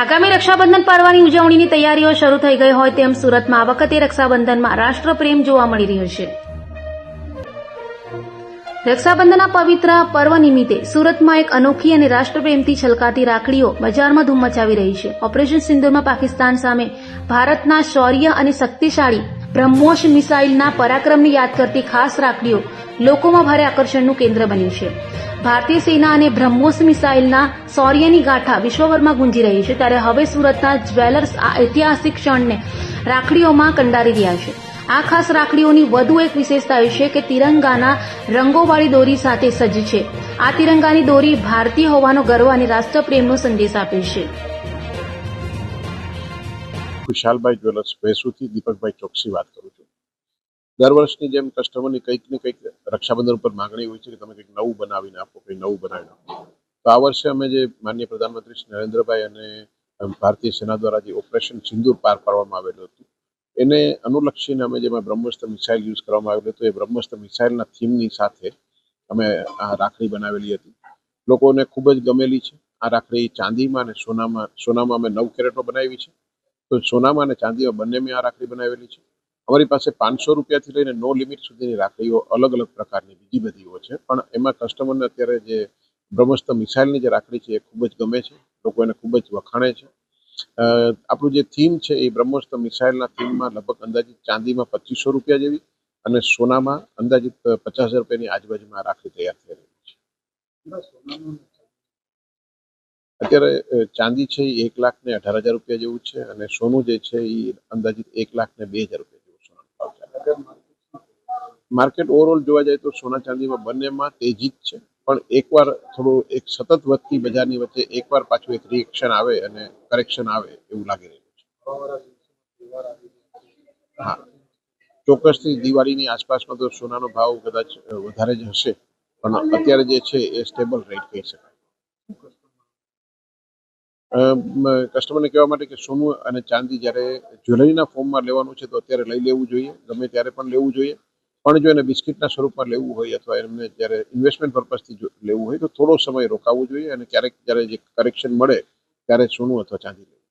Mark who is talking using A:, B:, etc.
A: આગામી રક્ષાબંધન પર્વની ઉજવણીની તૈયારીઓ શરૂ થઈ ગઈ હોય તેમ સુરતમાં આ વખતે રક્ષાબંધનમાં રાષ્ટ્રપ્રેમ જોવા મળી રહ્યો છે. રક્ષાબંધનના પવિત્ર પર્વ નિમિત્તે સુરતમાં એક અનોખી અને રાષ્ટ્રપ્રેમથી છલકાતી રાખડીઓ બજારમાં ધૂમ મચાવી રહી છે. ઓપરેશન સિંદુરમાં પાકિસ્તાન સામે ભારતના શૌર્ય અને શક્તિશાળી બ્રહ્મોસ મિસાઇલના પરાક્રમને યાદ કરતી ખાસ રાખડીઓ લોકોમાં ભારે આકર્ષણનું કેન્દ્ર બન્યું છે. ભારતીય સેના અને બ્રહ્મોસ મિસાઇલના શૌર્યની ગાથા વિશ્વભરમાં ગુંજી રહી છે ત્યારે હવે સુરતના જ્વેલર્સ આ ઐતિહાસિક ક્ષણને રાખડીઓમાં કંડારી રહ્યા છે. આ ખાસ રાખડીઓની વધુ એક વિશેષતા એ છે કે તિરંગાના રંગોવાળી દોરી સાથે સજ્જ છે. આ તિરંગાની દોરી ભારતીય હોવાનો ગર્વ અને રાષ્ટ્રપ્રેમનો સંદેશ આપે છે.
B: ખુશાલભાઈ જ્વેલર્સ ભેસુથી દીપકભાઈ ચોકસી વાત કરું છું. દર વર્ષની જેમ કસ્ટમરની કંઈક ને કંઈક રક્ષાબંધન ઉપર માંગણી હોય છે કે તમે કંઈક નવું બનાવીને આપો કંઈક નવું બનાવીને આપો. તો આ વર્ષે અમે જે માનનીય પ્રધાનમંત્રી શ્રી નરેન્દ્રભાઈ અને ભારતીય સેના દ્વારા જે ઓપરેશન સિંદૂર પાર પાડવામાં આવેલું હતું, એને અનુલક્ષીને અમે જેમાં બ્રહ્મસ્ત્ર મિસાઇલ યુઝ કરવામાં આવેલું હતું, એ બ્રહ્મસ્ત્ર મિસાઇલના થીમની સાથે અમે આ રાખડી બનાવેલી હતી. લોકોને ખૂબ જ ગમેલી છે. આ રાખડી ચાંદીમાં અને સોનામાં સોનામાં અમે નવ કેરેટો બનાવી છે. તો સોનામાં અને ચાંદીમાં બંને મેં આ રાખડી બનાવેલી છે. અમારી પાસે પાંચસો રૂપિયાથી લઈને નો લિમિટ સુધીની રાખડીઓ અલગ અલગ પ્રકારની બીજી બધીઓ છે. પણ એમાં કસ્ટમરને અત્યારે જે બ્રહ્મસ્ત્ર મિસાઇલની જે રાખડી છે એ ખૂબ જ ગમે છે. લોકો એને ખૂબ જ વખાણે છે. આપણું જે થીમ છે એ બ્રહ્મસ્ત્ર મિસાઇલના થીમમાં લગભગ અંદાજિત ચાંદીમાં પચીસો રૂપિયા જેવી અને સોનામાં અંદાજિત પચાસ હજાર રૂપિયાની આજુબાજુમાં રાખડી તૈયાર થઈ રહી છે. અત્યારે ચાંદી છે એ એક લાખ ને અઢાર હજાર રૂપિયા જેવું છે અને સોનું જે છે એ અંદાજિત એક લાખ ને બે હજાર રૂપિયા જેવું સોનાનો ભાવ ચાલે માર્કેટ ઓવરઓલ જોવા જાય તો સોના ચાંદીમાં બંનેમાં તેજી જ છે. પણ એકવાર થોડું એક સતત વધતી બજારની વચ્ચે એકવાર પાછું એક રિએક્શન આવે અને કરેક્શન આવે એવું લાગી રહ્યું છે. હા. ચોક્કસથી દિવાળીની આસપાસમાં તો સોનાનો ભાવ કદાચ વધારે જ હશે. પણ અત્યારે જે છે એ સ્ટેબલ રેટ કહી શકાય. કસ્ટમરને કહેવા માટે કે સોનું અને ચાંદી જ્યારે જ્વેલરીના ફોર્મમાં લેવાનું છે તો અત્યારે લઈ લેવું જોઈએ. ગમે ત્યારે પણ લેવું જોઈએ. પણ જો એને બિસ્કિટના સ્વરૂપમાં લેવું હોય અથવા એમને જ્યારે ઇન્વેસ્ટમેન્ટ પર્પઝથી લેવું હોય તો થોડો સમય રોકાવવો જોઈએ અને ક્યારેક જ્યારે જે કરેક્શન મળે ત્યારે સોનું અથવા ચાંદી લેવું.